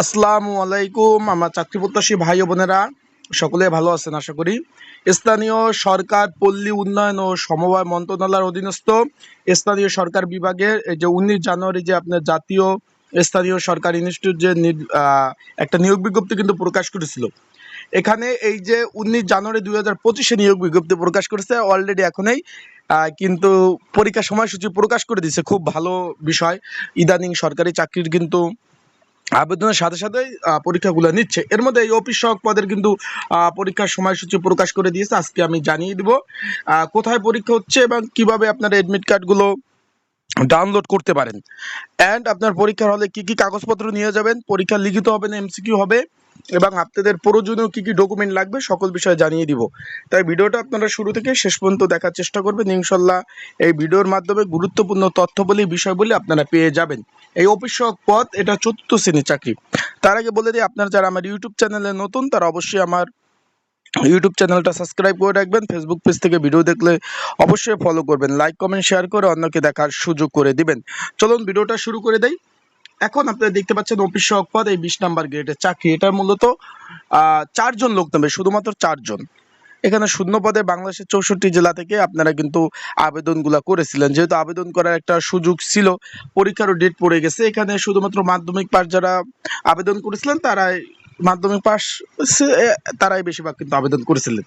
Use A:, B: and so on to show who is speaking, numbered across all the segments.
A: আসসালামু আলাইকুম, আমার চাকরি প্রত্যাশী ভাই বোনেরা। সকলে ভালো আছেন, আশা করি। স্থানীয় সরকার, পল্লী উন্নয়ন ও সমবায় মন্ত্রণালয়ের অধীনস্থ স্থানীয় সরকার বিভাগের এই যে উনিশ জানুয়ারি যে আপনার জাতীয় স্থানীয় সরকার ইনস্টিটিউট যে একটা নিয়োগ বিজ্ঞপ্তি কিন্তু প্রকাশ করেছিল। এখানে এই যে উনিশ জানুয়ারি দুই হাজার পঁচিশে নিয়োগ বিজ্ঞপ্তি প্রকাশ করেছে অলরেডি এখনই কিন্তু পরীক্ষা সময়সূচি প্রকাশ করে দিছে খুব ভালো বিষয়। ইদানিং সরকারি চাকরির কিন্তু আবেদনের সাথে সাথে পরীক্ষাগুলো নিচ্ছে। এর মধ্যে এই অফিস সহক পদের কিন্তু পরীক্ষার সময়সূচি প্রকাশ করে দিয়েছে। আজকে আমি জানিয়ে দিব কোথায় পরীক্ষা হচ্ছে এবং কীভাবে আপনার অ্যাডমিট কার্ডগুলো ডাউনলোড করতে পারেন। অ্যান্ড আপনার পরীক্ষার হলে কি কি কাগজপত্র নিয়ে যাবেন? পরীক্ষা লিখিত হবে না এমসিকিউ হবে। এবং আপনাদের প্রয়োজনীয় কি কি ডকুমেন্ট লাগবে সকল বিষয়ে জানিয়ে দিব। তাই ভিডিওটা আপনারা শুরু থেকে শেষ পর্যন্ত দেখার চেষ্টা করবেন। ইনশাল্লাহ এই ভিডিওর মাধ্যমে গুরুত্বপূর্ণ তথ্যবলী বিষয়গুলি আপনারা পেয়ে যাবেন। এই অফিস সহক পদ এটা চতুর্থ শ্রেণির চাকরি। তার আগে বলে দিই, আপনারা যারা আমার ইউটিউব চ্যানেলে নতুন, তারা অবশ্যই আমার ইউটিউব চ্যানেলটা সাবস্ক্রাইব করে রাখবেন। ফেসবুক পেজ থেকে ভিডিও দেখলে অবশ্যই ফলো করবেন। লাইক কমেন্ট শেয়ার করে অন্যকে দেখার সুযোগ করে দিবেন। চলুন, ভিডিওটা শুরু করে দেই। এখন আপনারা দেখতে পাচ্ছেন অফিস সহক এই বিশ নাম্বার গ্রেডের চাকরি। এটা মূলত চারজন লোক নেবে, শুধুমাত্র চারজন। এখানে শূন্য পদে বাংলাদেশের চৌষট্টি জেলা থেকে আপনারা কিন্তু আবেদনগুলো করেছিলেন। যেহেতু আবেদন করার একটা সুযোগ ছিল, পরীক্ষারও ডেট পড়ে গেছে। এখানে শুধুমাত্র মাধ্যমিক পাস যারা আবেদন করেছিলেন, তারাই মাধ্যমিক পাস তারাই বেশিরভাগ কিন্তু আবেদন করেছিলেন।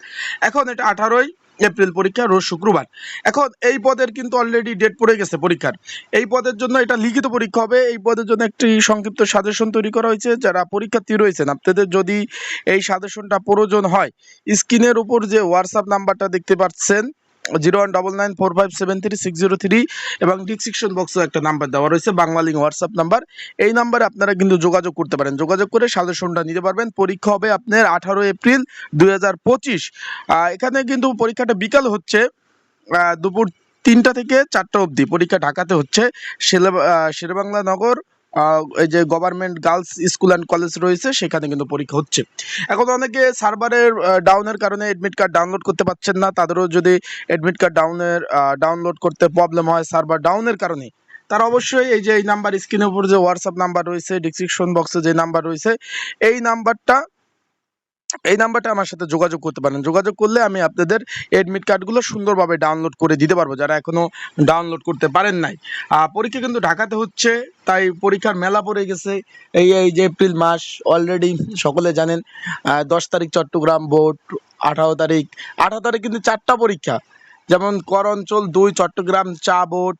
A: এখন এটা আঠারোই এপ্রিল পরীক্ষা, রোজ শুক্রবার। এখন এই পদের কিন্তু অলরেডি ডেট পড়ে গেছে পরীক্ষার। এই পদের জন্য এটা লিখিত পরীক্ষা হবে। এই পদের জন্য একটি সংক্ষিপ্ত সাজেশন তৈরি করা হয়েছে। যারা পরীক্ষার্থী রয়েছেন, আপনাদের যদি এই সাজেশনটা প্রয়োজন হয়, স্ক্রিনের উপর যে হোয়াটসঅ্যাপ নাম্বারটা দেখতে পাচ্ছেন zero one double nine four five seven three six zero three এবং ডিসক্রিপশন বক্সে একটা নাম্বার দেওয়া রয়েছে বাংলালিং হোয়াটসঅ্যাপ নাম্বার। এই নাম্বারে আপনারা কিন্তু যোগাযোগ করতে পারেন। যোগাযোগ করে সাজেশনটা নিতে পারবেন। পরীক্ষা হবে আপনার আঠারো এপ্রিল দুই হাজার পঁচিশ। এখানে কিন্তু পরীক্ষাটা বিকাল হচ্ছে দুপুর তিনটা থেকে চারটা অবধি। পরীক্ষা ঢাকাতে হচ্ছে। শেলে শেরেবাংলা নগর এই যে government girls school and college রয়েছে, সেখানে কিন্তু পরীক্ষা হচ্ছে। এখন অনেকে সার্ভারের ডাউনের কারণে অ্যাডমিট কার্ড ডাউনলোড করতে পারছেন না, তাদেরও যদি অ্যাডমিট কার্ড ডাউনের ডাউনলোড করতে প্রবলেম হয় সার্ভার ডাউনের কারণে, তারা অবশ্যই এই যে এই নাম্বার স্ক্রিনের উপর যে হোয়াটসঅ্যাপ নাম্বার রয়েছে ডিসক্রিপশন বক্সে যে নাম্বার রয়েছে, এই নাম্বারটা এই নাম্বারটা আমার সাথে যোগাযোগ করতে পারেন। যোগাযোগ করলে আমি আপনাদের এডমিট কার্ডগুলো সুন্দরভাবে ডাউনলোড করে দিতে পারব। যারা এখনও ডাউনলোড করতে পারেন নাই। পরীক্ষা কিন্তু ঢাকাতে হচ্ছে, তাই পরীক্ষার মেলা পড়ে গেছে। এই এই যে এপ্রিল মাস অলরেডি সকলে জানেন দশ তারিখ চট্টগ্রাম বোর্ড, আঠারো তারিখ। আঠারো তারিখ কিন্তু চারটা পরীক্ষা। যেমন কর অঞ্চল দুই, চট্টগ্রাম চা বোর্ড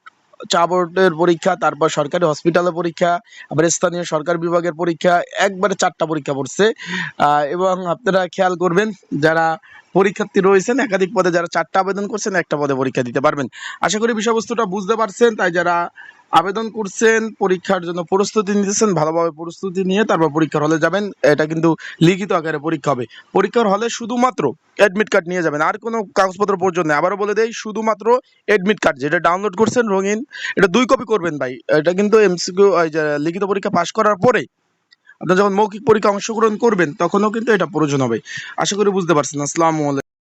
A: চা বোর্ডের পরীক্ষা, তারপর সরকারি হসপিটালে পরীক্ষা, আবার স্থানীয় সরকার বিভাগের পরীক্ষা, একবারে চারটা পরীক্ষা পড়ছে। এবং আপনারা খেয়াল করবেন, যারা পরীক্ষার্থী রয়েছেন, একাধিক পদে যারা চারটা আবেদন করছেন, একটা পদে পরীক্ষা দিতে পারবেন। আশা করি বিষয়বস্তুটা বুঝতে পারছেন, তাই যারা আবেদন করছেন, পরীক্ষার জন্য প্রস্তুতি নিতেছেন, ভালোভাবে প্রস্তুতি নিয়ে তারপর পরীক্ষার হলে যাবেন। এটা কিন্তু লিখিত আকারে পরীক্ষা হবে। পরীক্ষার হলে শুধুমাত্র অ্যাডমিট কার্ড নিয়ে যাবেন। আর কোনো কাগজপত্র প্রয়োজন নেই। আবারও বলে দেই, শুধুমাত্র অ্যাডমিট কার্ড যেটা ডাউনলোড করছেন রঙিন, এটা দুই কপি করবেন ভাই। এটা কিন্তু এমসিকিউ লিখিত পরীক্ষা পাশ করার পরে আপনি যখন মৌখিক পরীক্ষা অংশগ্রহণ করবেন, তখনও কিন্তু এটা প্রয়োজন হবে। আশা করি বুঝতে পারছেন। আসসালামু আলাইকুম।